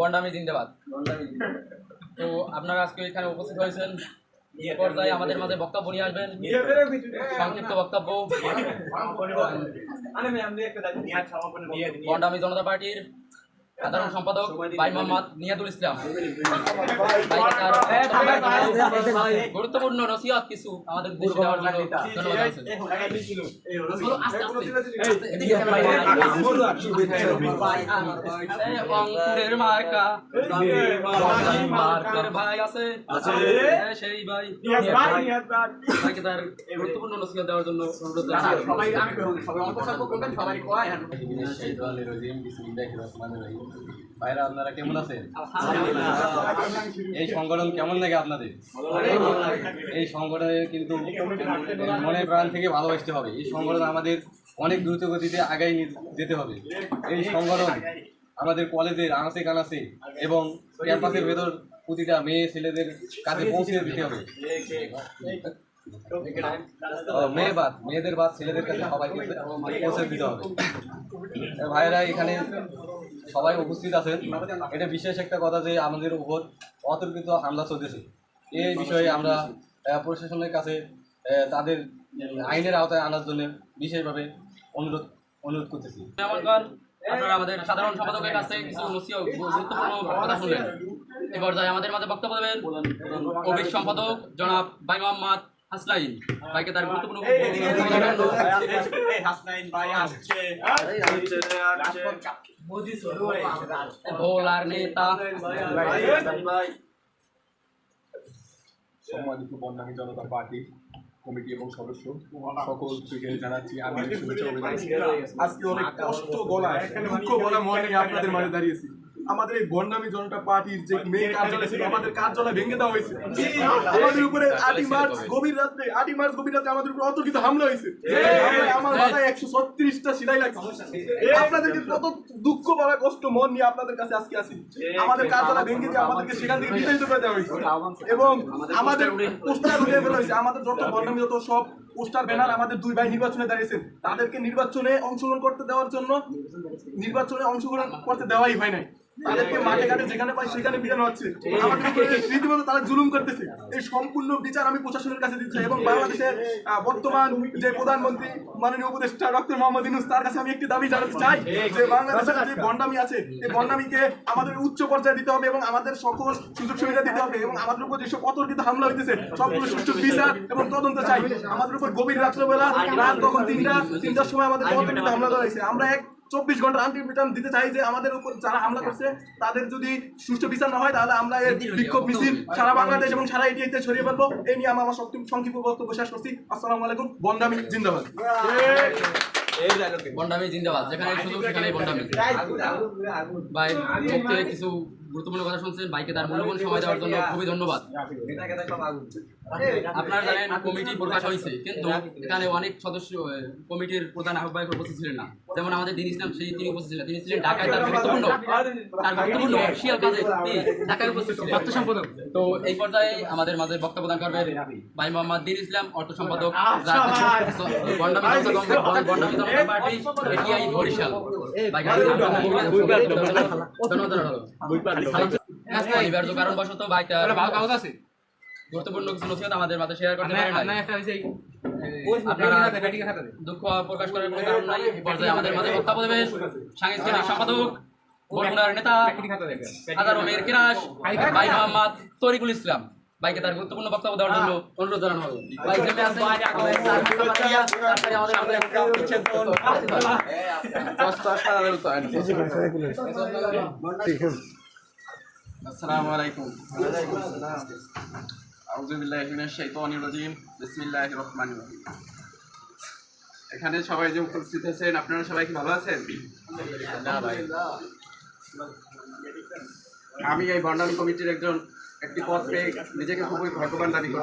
বন্ডামি জিন্দাবাদ। তো আপনারা আজকে এখানে উপস্থিত হয়েছেন। পর্যায়ে আমাদের মাঝে বক্তব্য নিয়ে আসবেন। সংক্ষিপ্ত বক্তব্য। বন্ডামি জনতা পার্টির সাধারণ সম্পাদক ভাই মোহাম্মদ নিয়াদুল ইসলাম গুরুত্বপূর্ণ নসিহত কিছু আমাদের দেশে দেওয়ার জন্য ধন্যবাদ জানাচ্ছি। এই অঙ্কুরের মার্কা মার্কার ভাই আছে এই সেই ভাই ভাইরা আপনারা কেমন আছেন? এই সংগঠন কেমন লাগে আপনাদের? এই সংগঠনের কিন্তু মনে প্রাণ থেকে ভালোবাসতে হবে। এই সংগঠন আমাদের অনেক দ্রুত গতিতে আগাই যেতে হবে। এই সংগঠন আমাদের কলেজের আনাচে কানাচে এবং ক্যাম্পাসের ভেতর প্রতিটা মেয়ে ছেলেদের কাছে পৌঁছে দিতে হবে। মেয়ে বাদ, মেয়েদের বাদ, ছেলেদের কাছে পৌঁছে দিতে হবে। ভাইয়েরা এখানে সবাই উপস্থিত আছেন। এটা বিশেষ একটা কথা যে আমাদের উপর অতর্কিত হামলা চলতেছে। এই বিষয়ে আমরা প্রশাসনের কাছে তাদের আইনের আওতায় আনার জন্য বিশেষভাবে অনুরোধ অনুরোধ করতেছি। আমাদের সাধারণ সম্পাদকের কাছ কিছু গুরুত্বপূর্ণ আমাদের মাঝে বক্তব্য দেবেন অভিক সম্পাদক জনাব ভাই মোহাম্মদ হাসলাইন ভাইকে তার গুরুত্বপূর্ণ ভোলার নেতা। সম্মানিত বন্যামী জনতা পার্টি কমিটি এবং সদস্য সকল থেকে জানাচ্ছি আমি শুভেচ্ছা অভিনন্দন। আজকে অনেক কষ্ট গলায় দুঃখ গলা মনে আপনাদের মাঝে দাঁড়িয়েছি। আমাদের এই বন্যামী জনতা পার্টির যে মেয়ে কার্যালয় ছিল আমাদের কার্যালয় ভেঙে দেওয়া হয়েছে। আমাদের উপরে আটই মার্চ গভীর রাত্রে আটই মার্চ গভীর রাত্রে আমাদের উপরে অতর্কিত হামলা হয়েছে। আমার মাথায় একশো ছত্রিশটা সিলাই লাগছে। আপনাদেরকে কত দুঃখ কষ্ট মন নিয়ে আপনাদের কাছে আজকে আসি। আমাদের কার্যালয় ভেঙে দিয়ে আমাদেরকে সেখান থেকে বিতাড়িত করে দেওয়া হয়েছে। এবং আমাদের পোস্টার উঠে ফেলা হয়েছে। আমাদের যত বর্ণামী যত সব পোস্টার ব্যানার আমাদের দুই ভাই নির্বাচনে দাঁড়িয়েছেন। তাদেরকে নির্বাচনে অংশগ্রহণ করতে দেওয়ার জন্য নির্বাচনে অংশগ্রহণ করতে দেওয়াই হয় নাই। তাদেরকে মাঠে ঘাটে যেখানে পাই সেখানে হচ্ছে। রীতিমতো তারা জুলুম করতেছে। এই সম্পূর্ণ বিচার আমি প্রশাসনের কাছে দিচ্ছি এবং বাংলাদেশের বর্তমান যে প্রধানমন্ত্রী, মাননীয় উপদেষ্টা ডক্টর মোহাম্মদ ইউনুস, তার কাছে আমি একটি দাবি জানাতে চাই যে বাংলাদেশের যে বন্ডামি আছে, এই বন্ডামিকে আমাদের উচ্চ পর্যায়ে দিতে হবে এবং আমাদের সকল সুযোগ সুবিধা দিতে হবে এবং আমাদের উপর যেসব অতর্কিত হামলা হইতেছে, সবগুলো সুষ্ঠু বিচার এবং তদন্ত চাই। আমাদের উপর গভীর রাত্রবেলা রাত তখন তিনটা তিনটার সময় আমাদের অতর্কিত হামলা করা আমরা এক চব্বিশ ঘণ্টা আনটিমিটাম দিতে চাই যে আমাদের উপর যারা হামলা করছে তাদের যদি সুষ্ঠু বিচার না হয় তাহলে আমরা এর বিক্ষোভ মিছিল সারা বাংলাদেশ এবং সারা এটিতে ছড়িয়ে ফেলব। এই নিয়ে আমার সক্তি- সংক্ষিপ্ত বক্তব্য শেষ করছি। আসসালামু আলাইকুম। বন্দামি জিন্দাবাদ। বন্ডামি জিন্দাবাদ। যেখানে সুযোগ সেখানে বন্ডামি ভাই কিছু গুরুত্বপূর্ণ কথা শুনছেন বাইকে তার মূল্যবান সময় দেওয়ার জন্য খুবই ধন্যবাদ আপনারা জানেন কমিটি প্রকাশ হয়েছে কিন্তু এখানে অনেক সদস্য কমিটির প্রধান আহ্বায়ক উপস্থিত ছিলেন না যেমন আমাদের দিন ইসলাম সেই তিনি উপস্থিত ছিলেন তিনি ছিলেন ঢাকায় তার গুরুত্বপূর্ণ তার গুরুত্বপূর্ণ অফিসিয়াল কাজে তিনি ঢাকায় উপস্থিত ছিলেন অর্থ সম্পাদক তো এই পর্যায়ে আমাদের মাঝে বক্তব্য দান করবেন ভাই মোহাম্মদ দিন ইসলাম অর্থ সম্পাদক পার্টি বরিশাল ধন্যবাদ অনিবার্য কারণবশত বাইকটা কাগজ আছে। গুরুত্বপূর্ণ কিছু নসিহত আমাদের মাঝে শেয়ার করতে পারেন নাই। আপনারা দুঃখ প্রকাশ করার কোনো কারণ নাই। এই পর্যায়ে আমাদের মাঝে বক্তব্য দেবেন সাংস্কৃতিক সম্পাদক বরগুনার নেতা হাজারো মেয়ের কিরাস ভাই মোহাম্মদ তরিকুল ইসলাম। ভাইকে তার গুরুত্বপূর্ণ বক্তব্য দেওয়ার জন্য অনুরোধ জানানো হবে। ভাই সামনে আছেন? তারপরে আমাদের মাঝে এখানে সবাই যে উপস্থিত আছেন আপনারা সবাই কি ভালো আছেন? আমি এই ভণ্ডামি কমিটির একজন একটি পদ পেয়ে নিজেকে খুবই ভাগ্যবান দাবি করি।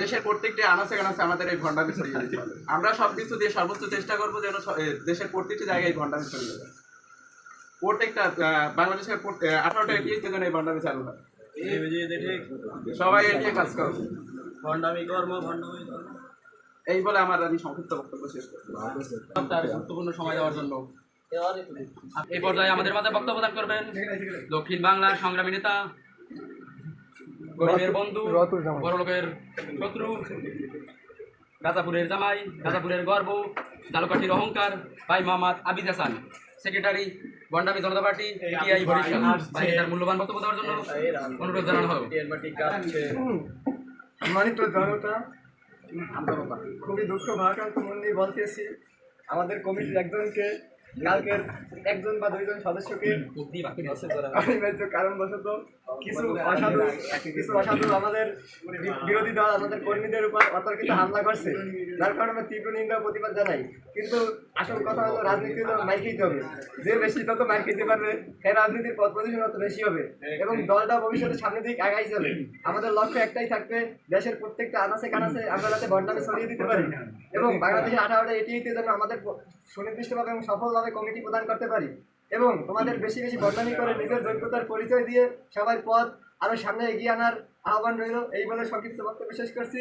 দেশের প্রত্যেকটি আনাচে কানাচে আমাদের এই ভণ্ডামি ছড়িয়ে দিতে হবে। আমরা সবকিছু দিয়ে সর্বোচ্চ চেষ্টা করব যেন দেশের প্রত্যেকটি জায়গায় এই ভণ্ডামি ছড়িয়ে যায় প্রত্যেকটা বাংলাদেশের আঠারোটা এটিএতে যেন এই ভণ্ডামি চালু হয়। সবাই এটিএ কাজ করো। ভণ্ডামি কর্ম ভণ্ডামি কর্ম। এই বলে আমার আমি সংক্ষিপ্ত বক্তব্য শেষ করছি। গুরুত্বপূর্ণ সময় দেওয়ার জন্য। এই পর্যায়ে আমাদের মাঝে বক্তব্য প্রদান করবেন দক্ষিণ বাংলার সংগ্রামী নেতা গরিবের বন্ধু বড় লোকের শত্রু গাজাপুরের জামাই গাজাপুরের গর্ব জালকাঠির অহংকার ভাই মোহাম্মদ আবিদ হাসান সেক্রেটারি বন্ডামি জনতা পার্টি টিআই বরিশাল ভাইকে তার মূল্যবান বক্তব্য দেওয়ার জন্য অনুরোধ জানানো হবে। সম্মানিত জনতা খুবই দুঃখ ভারাক্রান্ত মন নিয়ে বলতেছি আমাদের কমিটির একজনকে কালকের একজন বা দুইজন সদস্যকে অনিবার্য কারণবশত কিছু অসাধু কিছু অসাধু আমাদের বিরোধী দল, আমাদের কর্মীদের উপর অতর্কিত হামলা করছে। যার কারণে তীব্র নিন্দা প্রতিবাদ জানাই। কিন্তু আসল কথা হলো, রাজনীতি তো হবে। যে বেশি তত মাইক খেতে পারবে, সেই রাজনীতির পথ পজিশন তত বেশি হবে। এবং দলটা ভবিষ্যতে সামনের দিকে আগাই চলে। আমাদের লক্ষ্য একটাই থাকবে, দেশের প্রত্যেকটা আনাচে কানাচে আমরা যাতে বন্ডামে ছড়িয়ে দিতে পারি। এবং বাংলাদেশের আঠারোটা এটিতে যেন আমাদের সুনির্দিষ্টভাবে এবং সফলভাবে কমিটি প্রদান করতে পারি এবং তোমাদের বেশি বেশি বদনামি করে নিজের যোগ্যতার পরিচয় দিয়ে সবার পথ আরও সামনে এগিয়ে আনার আহ্বান রইল। এই বলে সংক্ষিপ্ত বক্তব্য শেষ করছি।